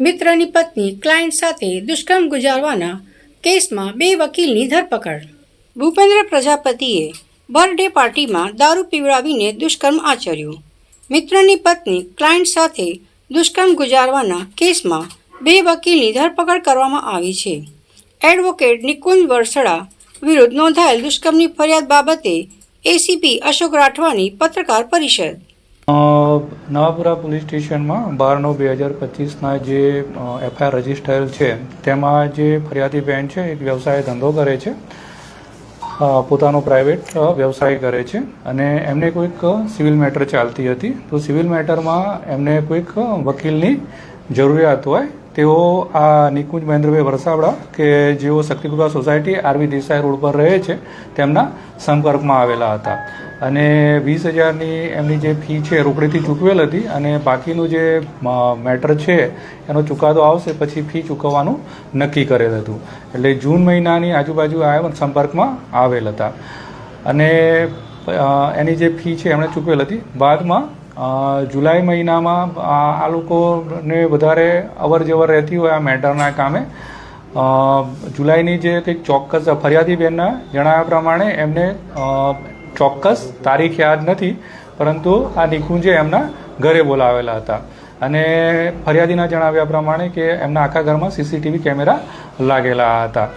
મિત્રની પત્ની ક્લાયન્ટ સાથે દુષ્કર્મ ગુજારવાના કેસમાં બે વકીલની ધરપકડ. ભૂપેન્દ્ર પ્રજાપતિએ બર્થડે પાર્ટીમાં દારૂ પીવડાવીને દુષ્કર્મ આચર્યું. મિત્રની પત્ની ક્લાયન્ટ સાથે દુષ્કર્મ ગુજારવાના કેસમાં બે વકીલની ધરપકડ કરવામાં આવી છે. એડવોકેટ નિકુંજ વરસડા વિરુદ્ધ નોંધાયેલ દુષ્કર્મની ફરિયાદ બાબતે એસીપી અશોક રાઠવાની પત્રકાર પરિષદ. નવાપુરા પોલીસ સ્ટેશનમાં બાર નવ બે હજાર પચીસના જે એફઆઈઆર રજિસ્ટર છે, તેમાં જે ફરિયાદી બેન છે, એક વ્યવસાય ધંધો કરે છે પોતાનો પ્રાઇવેટ વ્યવસાય કરે છે, અને એમને કોઈક સિવિલ મેટર ચાલતી હતી. તો સિવિલ મેટરમાં એમને કોઈક વકીલની જરૂરિયાત હોય તેઓ આ નિકુંજ મહેન્દ્રભાઈ વરસાવડા કે જેઓ Shaktikrupa society R V Desai road પર રહે છે, તેમના સંપર્કમાં આવેલા હતા. અને વીસ હજારની એમની જે ફી છે, રોકડીથી ચૂકવેલ હતી અને બાકીનું જે મેટર છે, એનો ચુકાદો આવશે, પછી ફી ચૂકવવાનું નક્કી કરેલ હતું. એટલે જૂન મહિનાની આજુબાજુ આ સંપર્કમાં આવેલ હતા. અને એની જે ફી છે, એમણે ચૂકવેલ હતી. બાદમાં જુલાઈ મહિનામાં આ લોકોને વધારે અવર જવર રહેતી હોય આ મેટરના કામે. જુલાઈની જે કંઈક ચોક્કસ ફરિયાદી બેનના જણાવ્યા પ્રમાણે એમને ચોક્કસ તારીખ યાદ નથી, પરંતુ આ નિકુંજે એમના ઘરે બોલાવેલા હતા. અને ફરિયાદીના જણાવ્યા પ્રમાણે કે એમના આખા ઘરમાં સીસીટીવી કેમેરા લાગેલા હતા.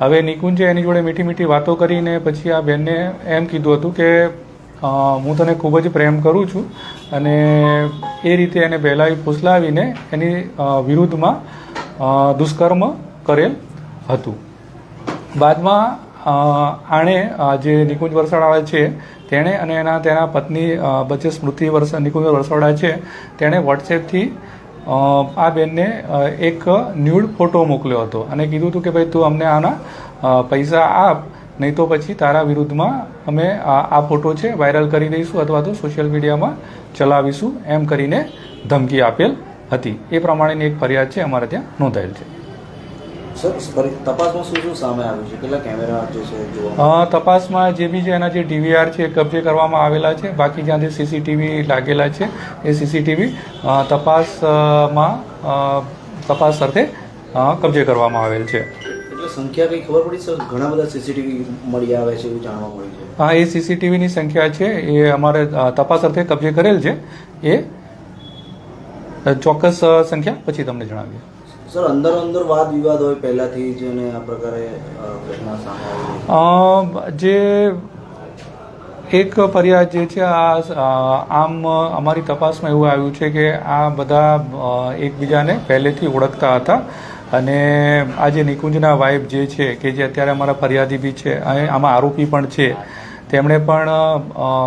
હવે નિકુંજે એની જોડે મીઠી મીઠી વાતો કરીને પછી આ બેનને એમ કીધું હતું કે હું તને ખૂબ જ પ્રેમ કરું છું અને એ રીતે એને બહેલાવી ફૂસલાવીને એની વિરુદ્ધમાં દુષ્કર્મ કરેલ હતું. બાદમાં આણે જે નિકુંજ વરસાડા છે, તેણે અને એના, તેના પત્ની બચે સ્મૃતિ વર્ષ, નિકુંજ વરસાડા છે, તેણે વોટ્સએપથી આ બેનને એક ન્યૂડ ફોટો મોકલ્યો હતો અને કીધું હતું કે ભાઈ તું અમને આના પૈસા આપ નહીં તો પછી તારા વિરુદ્ધમાં અમે આ ફોટો છે વાયરલ કરી દઈશું અથવા તો સોશિયલ મીડિયામાં ચલાવીશું એમ કરીને ધમકી આપેલ હતી. એ પ્રમાણેની એક ફરિયાદ છે અમારે ત્યાં નોંધાયેલ છે. તપાસમાં શું શું સામે આવ્યું છે? કેટલા કેમેરા જે છે તપાસમાં જે બી છે એના જે ડીવીઆર છે એ કબજે કરવામાં આવેલા છે. બાકી જ્યાં જે સીસીટીવી લાગેલા છે એ સીસીટીવી તપાસમાં તપાસ સાથે કબજે કરવામાં આવેલ છે. એટલે સંખ્યા કઈ ખબર પડી સર ઘણા બધા સીસીટીવી મળી આવે છે એવું જાણવા મળ્યું છે. હા એ સીસીટીવીની સંખ્યા છે. એ અમારે તપાસ અર્થે કબજે કરેલ છે. એ ચોક્કસ સંખ્યા પછી તમને જણાવીએ. સર અંદર અંદર વાદ વિવાદ હોય પહેલાથી જ અને આ પ્રકારે જે એક ફરિયાદ જે છે આ આમ અમારી તપાસમાં એવું આવ્યું છે કે આ બધા એકબીજાને પહેલેથી ઓળખતા હતા. અને આ જે નિકુંજના વાઇફ જે છે, કે જે અત્યારે અમારા ફરિયાદી બી છે, અને આમાં આરોપી પણ છે તેમણે પણ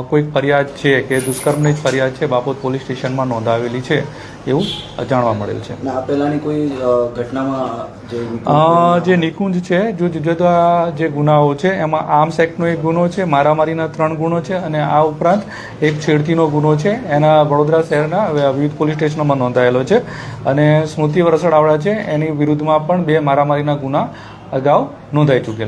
કોઈક ફરિયાદ છે કે દુષ્કર્મની જ ફરિયાદ છે બાપોદ પોલીસ સ્ટેશનમાં નોંધાવેલી છે એવું જાણવા મળેલ છે. કોઈ ઘટનામાં જે નિકુંજ છે જો જુદા જુદા જે ગુનાઓ છે એમાં આર્મ્સ એક્ટનો એક ગુનો છે મારામારીના ત્રણ ગુનો છે અને આ ઉપરાંત એક છેડતીનો ગુનો છે એના વડોદરા શહેરના વિવિધ પોલીસ સ્ટેશનોમાં નોંધાયેલો છે અને સ્મૃતિ વરસડાવાળા છે એની વિરુદ્ધમાં પણ બે મારામારીના ગુના અગાઉ નોંધાઈ ચૂકેલા